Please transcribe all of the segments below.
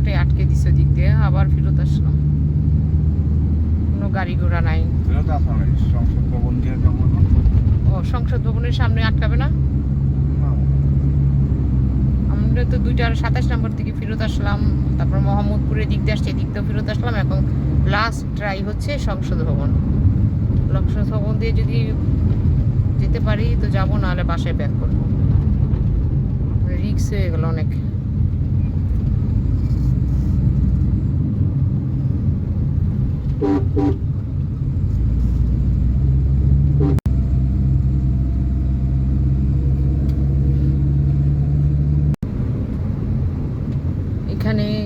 পুরোটাই আটকে দিছে দিক দিয়ে আবার ফেরত আসলাম কোনো গাড়ি ঘোড়া নাই। ও সংসদ ভবনের সামনে আটকাবে না। আমরা তো দুইটা সাতাশ নম্বর থেকে ফেরত আসলাম তারপর মোহাম্মদপুরের দিক দিয়ে আসছে এদিক দিয়ে ফেরত আসলাম এখন লাস্ট ট্রাই হচ্ছে সংসদ ভবন। সংসদ ভবন দিয়ে যদি যেতে পারি তো যাব নাহলে বাসায় ব্যাক করব। রিক্স হয়ে গেল অনেক। এখানে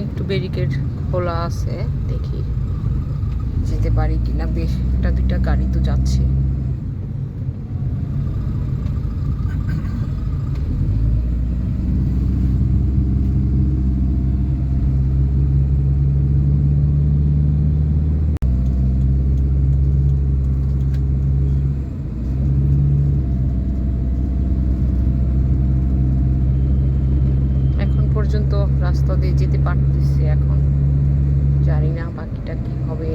একটু ব্যারিকেড খোলা আছে, দেখি। যেতে পারি কিনা, বেশ, একটা দুইটা গাড়ি তো যাচ্ছে এখন পর্যন্ত রাস্তা দিয়ে যেতে পারতেছি এখন। জানি না বাকিটা কি হবে।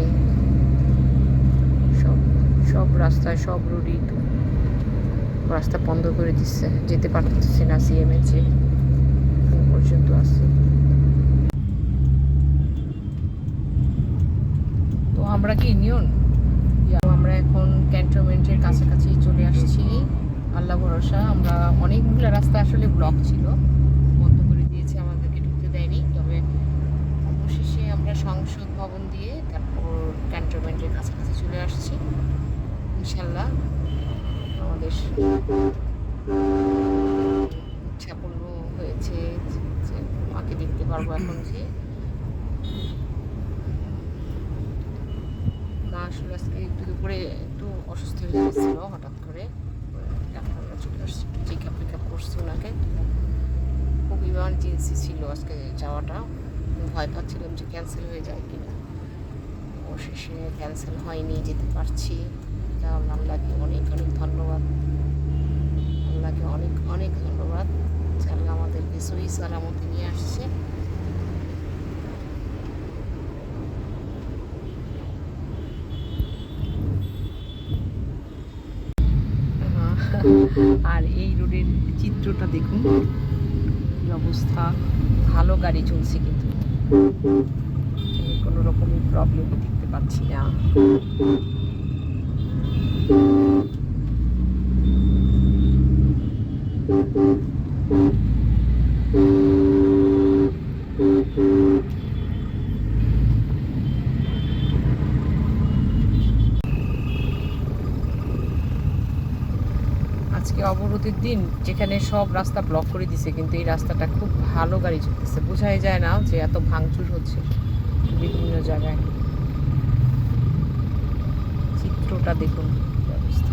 সব সব রাস্তায় সব রোডই তো রাস্তা বন্ধ করে দিচ্ছে। যেতে পারতেছি না সিএমএচে এখন পর্যন্ত আছে। তো আমরা কি নিয়ন আমরা এখন ক্যান্টনমেন্টের কাছাকাছি চলে আসছি। আল্লাহ ভরসা, আমরা অনেকগুলো রাস্তা আসলে ব্লক ছিল বন্ধ করে দিয়েছে আমাদেরকে ঢুকতে দেয়নি তবে অবশেষে আমরা সংসদ ভবন দিয়ে তারপর ক্যান্টনমেন্টের কাছাকাছি চলে আসছি। ইনশাল্লাহ আমাদের পূর্ণ হয়েছে মাকে দেখতে পারব এখন যে। মা আসলে আজকে একটু দুপুরে একটু অসুস্থ হয়ে গেছিল হঠাৎ করে। ডাক্তাররা চলে আসছে চেক আপ টেক আপ করছে ওনাকে। খুব ইমার্জেন্সি ছিল আজকে যাওয়াটা। ভয় পাচ্ছিলাম যে ক্যান্সেল হয়ে যায় কিনা। অবশেষে ক্যান্সেল হয়নি, যেতে পারছি। আল্লাহকে অনেক অনেক ধন্যবাদ। আল্লাহকে অনেক অনেক ধন্যবাদ। যে আল্লাহ আমাদেরকে সহি সালামতে নিয়ে আসছে। আর এই রোডের চিত্রটা দেখুন। অবস্থা। ভালো গাড়ি চলছে কিন্তু। কোনো রকমের প্রবলেম দেখতে পাচ্ছি না। আজকে অবরোধের দিন যেখানে সব রাস্তা ব্লক করে দিছে, কিন্তু এই রাস্তাটা খুব ভালো গাড়ি চলতেছে। বোঝাই যায় না যে এত ভাঙচুর হচ্ছে বিভিন্ন জায়গায়। চিত্রটা দেখুন। কি অবস্থা।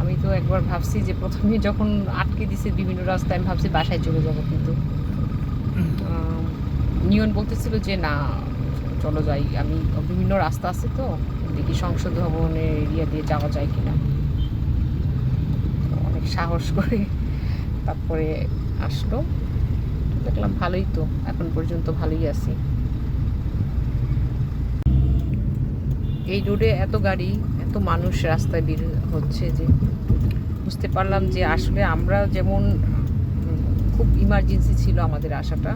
আমি তো একবার ভাবছি যে প্রথমে যখন আটকে দিছে বিভিন্ন রাস্তায়, আমি ভাবছি বাসায় চলে যাব কিন্তু। নিয়ন বলতেছিল যে, না, চলো যাই। আমি, বিভিন্ন রাস্তা আছে তো দেখি সংসদ ভবনের এরিয়া দিয়ে যাওয়া যায় কিনা। অনেক সাহস করে তারপরে আসলো। দেখলাম ভালোই তো, এখন পর্যন্ত ভালোই আছি। এই রোডে এত গাড়ি, এত মানুষ রাস্তায় বের হচ্ছে যে বুঝতে পারলাম যে আসলে আমরা যেমন, খুব ইমার্জেন্সি ছিল আমাদের আসাটা,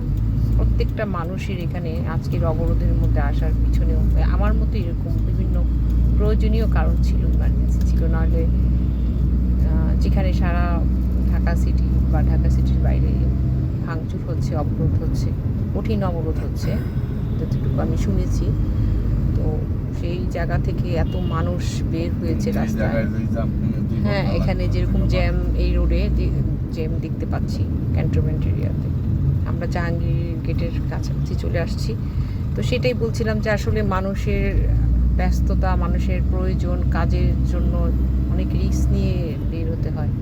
প্রত্যেকটা মানুষের এখানে আজকের অবরোধের মধ্যে আসার পিছনেও, আমার মতো এরকম বিভিন্ন প্রয়োজনীয় কারণ ছিল ইমার্জেন্সি ছিল। নাহলে যেখানে সারা ঢাকা সিটি বা ঢাকা সিটির বাইরে ভাঙচুর হচ্ছে অবরোধ হচ্ছে কঠিন অবরোধ হচ্ছে যতটুকু আমি শুনেছি। তো সেই জায়গা থেকে এত মানুষ বের হয়েছে রাস্তায়। হ্যাঁ এখানে যেরকম জ্যাম এই রোডে জ্যাম দেখতে পাচ্ছি ক্যান্টনমেন্ট এরিয়াতে আমরা জাহাঙ্গীর গেটের কাছাকাছি চলে আসছি। তো সেটাই বলছিলাম যে আসলে মানুষের ব্যস্ততা, মানুষের প্রয়োজন, কাজের জন্য অনেক রিস্ক নিয়ে বের হতে হয়।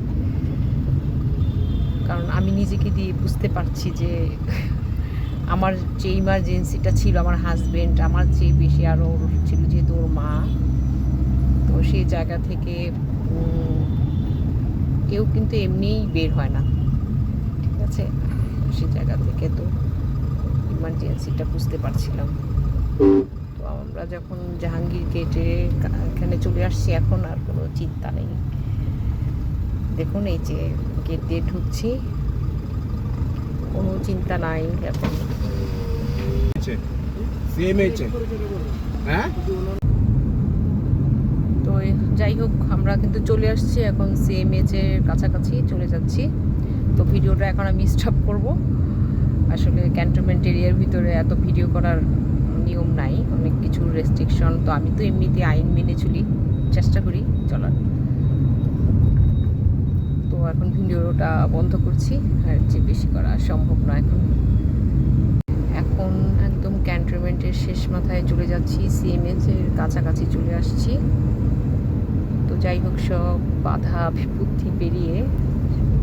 কারণ আমি নিজেকে দিয়ে বুঝতে পারছি যে আমার যে ইমার্জেন্সিটা ছিল, আমার হাজবেন্ড আমার চেয়ে বেশি আরও ছিল যেহেতু ওর মা, তো সেই জায়গা থেকে কেউ কিন্তু এমনিই বের হয় না। ঠিক আছে? সেই জায়গা থেকে তো ইমার্জেন্সিটা বুঝতে পারছিলাম। আমরা যখন জাহাঙ্গীর গেটে এখানে চলে আসছি এখন আর কোনো চিন্তা নেই। দেখুন এই যে গেট দিয়ে ঢুকছি। কোনো চিন্তা নাই এখন। সেম হ্যাঁ? তো যাই হোক আমরা কিন্তু চলে আসছি। এখন সিএমএচ এর কাছাকাছি চলে যাচ্ছি। তো ভিডিওটা এখন আমি স্টপ করব। আসলে ক্যান্টনমেন্ট এরিয়ার ভিতরে এত ভিডিও করার নিয়ম নাই, অনেক কিছু রেস্ট্রিকশন তো আমি তো এমনিতে আইন মেনে চলি। চেষ্টা করি, চলার। তো এখন ভিডিওটা বন্ধ করছি, আর যে বেশি করা সম্ভব না এখন। এখন একদম ক্যান্টনমেন্টের শেষ মাথায় চলে যাচ্ছি সিএমএস এর কাছাকাছি চলে আসছি। তো যাই হোক, সব বাধা বিপত্তি পেরিয়ে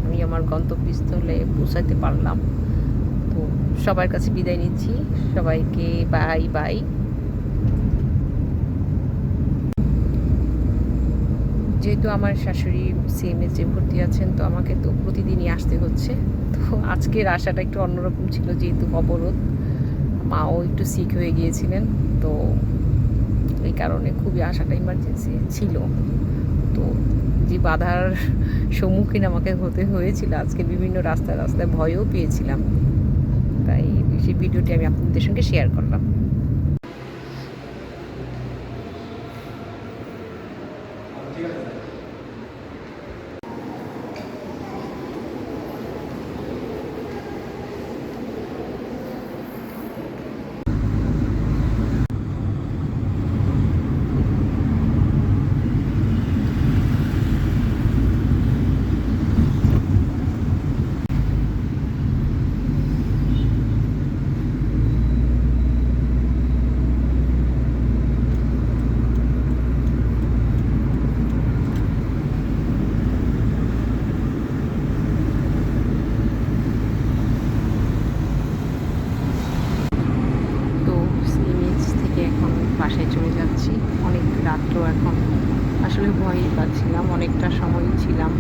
আমি আমার গন্তব্যস্থলে পৌঁছাতে পারলাম। তো সবার কাছে বিদায় নিচ্ছি। সবাইকে বাই বাই। যেহেতু আমার শাশুড়ি সিএমএস ভর্তি আছেন, তো আমাকে তো প্রতিদিনই আসতে হচ্ছে। তো আজকের আশাটা একটু অন্যরকম ছিল, যেহেতু অবরোধ। মাও একটু সিক হয়ে গিয়েছিলেন, তো এই কারণে খুবই আশাটা ইমার্জেন্সি ছিল। তো যে বাধার সম্মুখীন আমাকে হতে হয়েছিল, আজকে বিভিন্ন রাস্তায় রাস্তায় ভয়ও পেয়েছিলাম। ভিডিওটি আমি আপনাদের সঙ্গে শেয়ার করলাম তো সিএমএস থেকে এখন বাসায় চলে যাচ্ছি। অনেক রাত্র এখন। আসলে ভয়ই পাচ্ছিলাম, অনেকটা সময় ছিলাম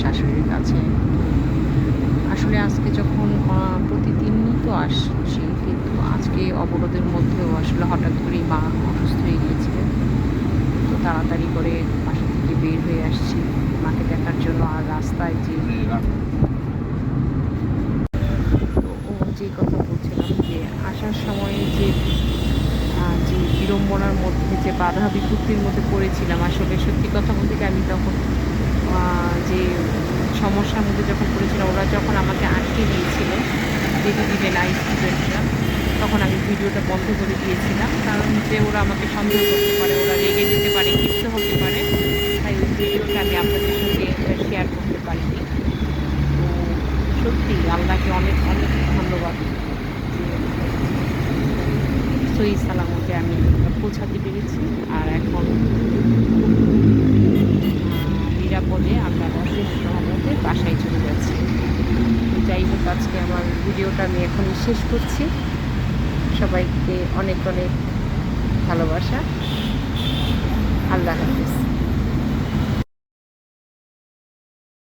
শাশুড়ির কাছে। আসলে আজকে যখন প্রতিদিনই তো আসছি, কিন্তু আজকে অবরোধের মধ্যেও আসলে হঠাৎ করেই মা অসুস্থ হয়ে গিয়েছিলেন। তো তাড়াতাড়ি করে বাসা থেকে বের হয়ে আসছি। মাকে দেখার জন্য আর রাস্তায় যে ও যে কথা বলছিলাম যে আসার সময় যে আহ, যে বিড়ম্বনার মধ্যে যে বাধা বিপত্তির মধ্যে পড়েছিলাম। আসলে সত্যি কথা বলতে কি আমি তখন যে সমস্যার মধ্যে যখন পড়েছিলাম, ওরা যখন আমাকে আটকে দিয়েছিল যেতে দিবে না স্টুডেন্টরা তখন আমি ভিডিওটা বন্ধ করে দিয়েছিলাম। কারণ যে ওরা আমাকে সন্দেহ করতে পারে, ওরা রেগে যেতে পারে, ক্ষিপ্ত হতে পারে, তাই ওই ভিডিওটা আমি আপনাদের সঙ্গে শেয়ার করতে পারিনি। তো সত্যি, আল্লাহকে অনেক অনেক ধন্যবাদ। সই সালামতে আমি পৌঁছাতে পেরেছি। আর এখন নিরাপদে আমরা শেষ সহমতে বাসায় চলে যাচ্ছি। যাই হোক, আজকে আমার ভিডিওটা আমি এখনই শেষ করছি। সবাইকে অনেক অনেক ভালোবাসা। আল্লাহ হাফিজ।